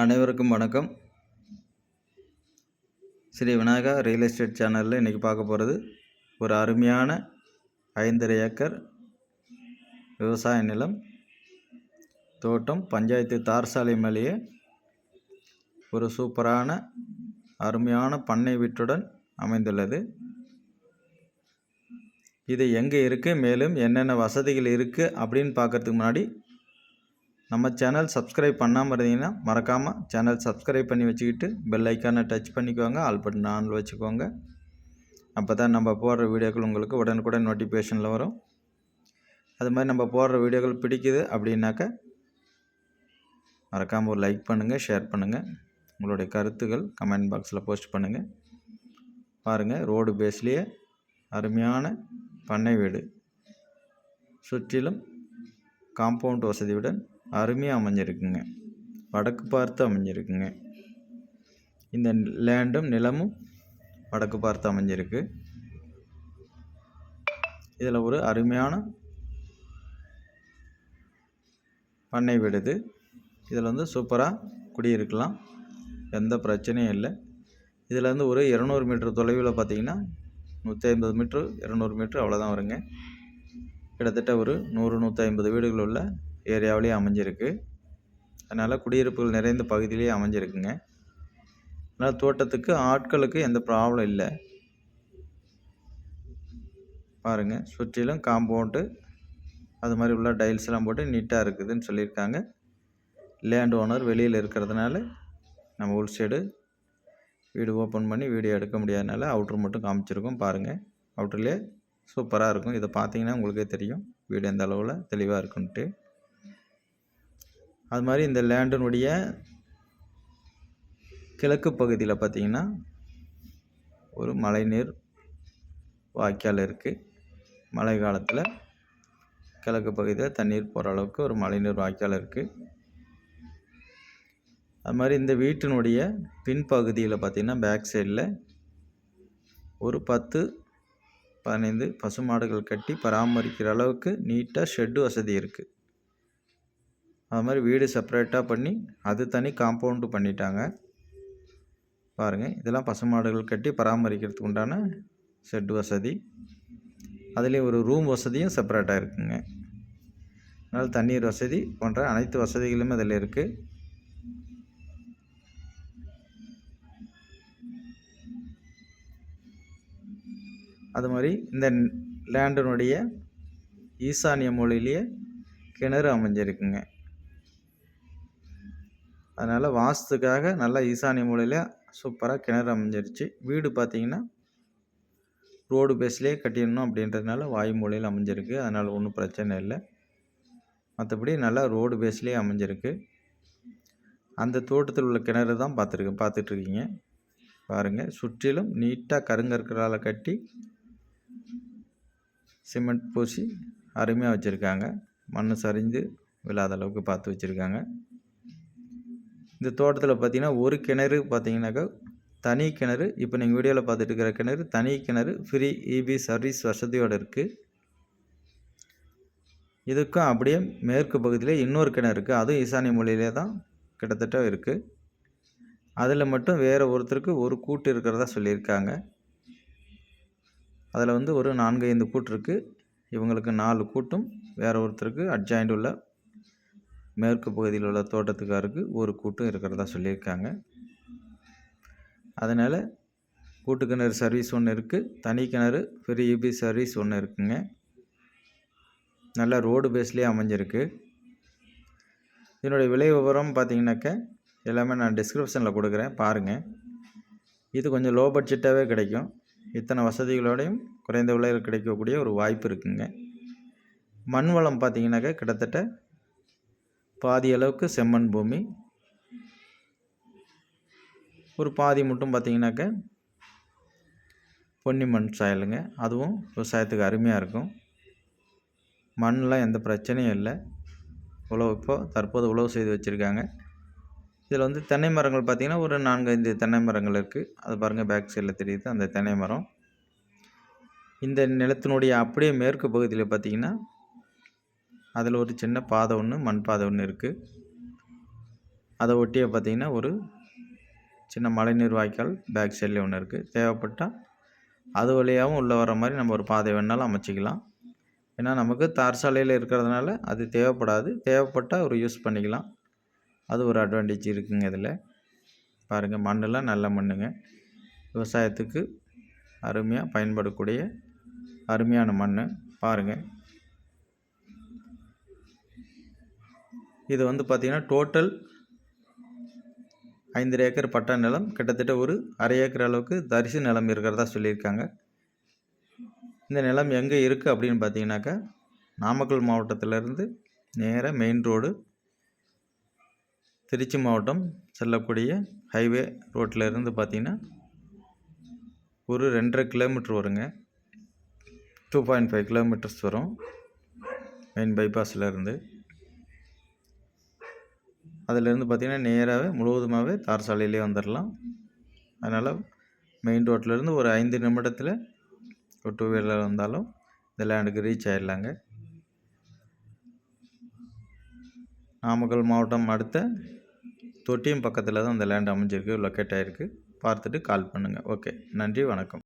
அனைவருக்கும் வணக்கம். Sri Vinayaka real estate சேனலில் இன்றைக்கி பார்க்க போகிறது ஒரு அருமையான ஐந்தரை ஏக்கர் விவசாய நிலம். தோட்டம் பஞ்சாயத்து தார் சாலை மேலேயே ஒரு சூப்பரான அருமையான பண்ணை வீட்டுடன் அமைந்துள்ளது. இது எங்கே இருக்குது மேலும் என்னென்ன வசதிகள் இருக்குது அப்படின்னு பார்க்கறதுக்கு முன்னாடி நம்ம சேனல் சப்ஸ்கிரைப் பண்ணாமல் இருந்தீங்கன்னா மறக்காமல் சேனல் சப்ஸ்கிரைப் பண்ணி வச்சுக்கிட்டு பெல் ஐக்கானை டச் பண்ணிக்கோங்க. ஆல் பட்டன் ஆனில் வச்சுக்கோங்க. அப்போ தான் நம்ம போடுற வீடியோக்கள் உங்களுக்கு உடனுக்குடன் நோட்டிஃபிகேஷனில் வரும். அது மாதிரி நம்ம போடுற வீடியோக்கள் பிடிக்குது அப்படின்னாக்க மறக்காமல் ஒரு லைக் பண்ணுங்கள் ஷேர் பண்ணுங்கள் உங்களுடைய கருத்துக்கள் கமெண்ட் பாக்ஸில் போஸ்ட் பண்ணுங்கள் பாருங்கள் ரோடு பேஸ்லேயே அருமையான பண்ணை வீடு. சுற்றிலும் காம்பவுண்ட் வசதியுடன் அருமையாக அமைஞ்சிருக்குங்க. வடக்கு பார்த்து அமைஞ்சிருக்குங்க. இந்த லேண்டும் நிலமும் வடக்கு பார்த்து அமைஞ்சிருக்கு. இதில் ஒரு அருமையான பண்ணை வீடு இது இதில் வந்து சூப்பராக குடியிருக்கலாம். எந்த பிரச்சனையும் இல்லை. இதில் வந்து ஒரு இரநூறு மீட்ரு தொலைவில் பார்த்தீங்கன்னா நூற்றி ஐம்பது மீட்ரு இரநூறு மீட்ரு அவ்வளோதான் வருங்க. கிட்டத்தட்ட ஒரு நூறு நூற்றி ஐம்பது வீடுகள் உள்ள ஏரியாவிலேயே அமைஞ்சிருக்கு. அதனால் குடியிருப்புகள் நிறைந்த பகுதியிலேயே அமைஞ்சிருக்குங்க. அதனால் தோட்டத்துக்கு ஆட்களுக்கு எந்த ப்ராப்ளம் இல்லை. பாருங்கள் சுற்றிலும் காம்பவுண்டு அது மாதிரி உள்ள டைல்ஸ்லாம் போட்டு நீட்டாக இருக்குதுன்னு சொல்லியிருக்காங்க. லேண்ட் ஓனர் வெளியில் இருக்கிறதுனால நம்ம உள் சைடு வீடு ஓப்பன் பண்ணி வீடியோ எடுக்க முடியாதனால அவுட்ரு மட்டும் காமிச்சிருக்கோம் பாருங்கள் அவுட்ருலேயே சூப்பராக இருக்கும். இதை பார்த்தீங்கன்னா உங்களுக்கே தெரியும். வீடு எந்த அளவில் தெளிவாக இருக்குன்ட்டு. அது மாதிரி இந்த லேண்டினுடைய கிழக்கு பகுதியில் பார்த்திங்கன்னா ஒரு மழைநீர் வாய்க்கால் இருக்குது மழை காலத்தில் கிழக்கு பகுதியில் தண்ணீர் போகிற அளவுக்கு ஒரு மழைநீர் வாய்க்கால் இருக்குது அது மாதிரி இந்த வீட்டினுடைய பின்பகுதியில் பார்த்திங்கன்னா பேக் சைடில் ஒரு பத்து பதினைந்து பசுமாடுகள் கட்டி பராமரிக்கிற அளவுக்கு நீட்டாக ஷெட்டு வசதி இருக்குது அது மாதிரி வீடு செப்பரேட்டாக பண்ணி அது தனி காம்பவுண்டு பண்ணிட்டாங்க. பாருங்கள் இதெல்லாம் பசுமாடுகள் கட்டி பராமரிக்கிறதுக்கு உண்டான ஷெட் வசதி. அதுலேயும் ஒரு ரூம் வசதியும் செப்பரேட்டாக இருக்குங்க. அதனால் தண்ணீர் வசதி போன்ற அனைத்து வசதிகளுமே அதில் இருக்குது அது மாதிரி இந்த லேண்டினுடைய ஈசானிய மொழியிலேயே கிணறு அமைஞ்சிருக்குங்க. அதனால் வாஸ்துக்காக நல்லா ஈசானிய மூலையில் சூப்பராக கிணறு அமைஞ்சிருச்சு. வீடு பார்த்திங்கன்னா ரோடு பேஸ்லேயே கட்டிடணும் அப்படின்றதுனால வாயு மூலையில் அமைஞ்சிருக்கு. அதனால் ஒன்றும் பிரச்சனை இல்லை. மற்றபடி நல்லா ரோடு பேஸ்லேயே அமைஞ்சிருக்கு. அந்த தோட்டத்தில் உள்ள கிணறு தான் பார்த்துருக்கு பார்த்துட்ருக்கீங்க பாருங்கள் சுற்றிலும் நீட்டாக கருங்கற்களால் கட்டி சிமெண்ட் பூசி அருமையாக வச்சுருக்காங்க. மண் சரிஞ்சு விழாத அளவுக்கு பார்த்து வச்சுருக்காங்க. இந்த தோட்டத்தில் பார்த்தீங்கன்னா ஒரு கிணறு பார்த்தீங்கன்னாக்கா தனி கிணறு. இப்போ நீங்கள் வீடியோவில் பார்த்துட்டு இருக்கிற கிணறு தனி கிணறு ஃப்ரீ இபி சர்வீஸ் வசதியோடு இருக்குது இதுக்கும் அப்படியே மேற்கு பகுதியில் இன்னொரு கிணறு இருக்குது அதுவும் ஈசானிய மொழியிலே தான் கிட்டத்தட்ட இருக்குது அதில் மட்டும் வேறு ஒருத்தருக்கு ஒரு கூட்டு இருக்கிறதா சொல்லியிருக்காங்க. அதில் வந்து ஒரு நான்கு ஐந்து கூட்டு இருக்குது இவங்களுக்கு நாலு கூட்டும் வேறு ஒருத்தருக்கு அட்ஜாயிண்ட் உள்ள மேற்கு பகுதியில் உள்ள தோட்டத்துக்காருக்கு ஒரு கூட்டம் இருக்கிறதா சொல்லியிருக்காங்க. அதனால் கூட்டு கிணறு சர்வீஸ் ஒன்று இருக்குது தனி கிணறு ஃப்ரீ யூபி சர்வீஸ் ஒன்று இருக்குங்க. நல்லா ரோடு பேஸ்லேயே அமைஞ்சிருக்கு. இதனுடைய விலை விவரம் பார்த்திங்கனாக்க எல்லாமே நான் டிஸ்கிரிப்ஷனில் கொடுக்குறேன். பாருங்கள் இது கொஞ்சம் லோ பட்ஜெட்டாகவே கிடைக்கும். இத்தனை வசதிகளோடையும் குறைந்த விலையில் கிடைக்கக்கூடிய ஒரு வாய்ப்பு இருக்குங்க. மண் வளம் பார்த்திங்கனாக்கா கிட்டத்தட்ட பாதி அளவுக்கு செம்மண் பூமி. ஒரு பாதி மட்டும் பார்த்திங்கனாக்க பொன்னி மண் சாயலுங்க. அதுவும் விவசாயத்துக்கு அருமையாக இருக்கும். மண்ணெலாம் எந்த பிரச்சனையும் இல்லை. உழவு இப்போ தற்போது உழவு செய்து வச்சுருக்காங்க. இதில் வந்து தென்னை மரங்கள் பார்த்திங்கன்னா ஒரு நான்கு ஐந்து தென்னை மரங்கள் இருக்குது அது பாருங்கள் பேக் சைடில் தெரியுது அந்த தென்னை மரம். இந்த நிலத்தினுடைய அப்படியே மேற்கு பகுதியில் பார்த்திங்கன்னா அதில் ஒரு சின்ன பாதை ஒன்று மண் பாதை ஒன்று இருக்குது அதை ஒட்டியே பார்த்தீங்கன்னா ஒரு சின்ன மழைநீர் வாய்க்கால் பேக் சைடில் ஒன்று இருக்குது தேவைப்பட்டால் அது வழியாகவும் உள்ளே வர மாதிரி நம்ம ஒரு பாதை வேணாலும் அமைச்சிக்கலாம். ஏன்னா நமக்கு தார் சாலையில் இருக்கிறதுனால அது தேவைப்படாது. தேவைப்பட்டால் ஒரு யூஸ் பண்ணிக்கலாம். அது ஒரு அட்வான்டேஜ் இருக்குங்க இதில். பாருங்கள் மண்ணெல்லாம் நல்ல மண்ணுங்க. விவசாயத்துக்கு அருமையாக பயன்படக்கூடிய அருமையான மண் பாருங்கள் இது வந்து பார்த்திங்கன்னா டோட்டல் ஐந்தரை ஏக்கர் பட்டா நிலம். கிட்டத்தட்ட ஒரு அரை ஏக்கர் அளவுக்கு தரிசு நிலம் இருக்கிறதா சொல்லியிருக்காங்க. இந்த நிலம் எங்கே இருக்குது அப்படின்னு பார்த்தீங்கன்னாக்கா நாமக்கல் மாவட்டத்திலேருந்து நேராக மெயின் ரோடு திருச்சி மாவட்டம் செல்லக்கூடிய ஹைவே ரோட்டில் இருந்து பார்த்தீங்கன்னா ஒரு ரெண்டரை கிலோமீட்ரு வருங்க. டூ பாயிண்ட் ஃபைவ் கிலோமீட்டர்ஸ் வரும் மெயின் பைபாஸில் இருந்து. அதிலேருந்து பார்த்திங்கன்னா நேராகவே முழுவதுமாகவே தார் சாலையிலே வந்துடலாம் அதனால் மெயின் ரோட்லேருந்து ஒரு ஐந்து நிமிடத்தில் ஒரு டூ வீலர் வந்தாலும் இந்த லேண்டுக்கு ரீச் ஆகிடலாங்க நாமக்கல் மாவட்டம் அடுத்த தொட்டியம் பக்கத்தில் தான் அந்த லேண்ட் அமைஞ்சிருக்கு லொக்கேட் ஆகிருக்கு பார்த்துட்டு கால் பண்ணுங்கள் ஓகே நன்றி வணக்கம்.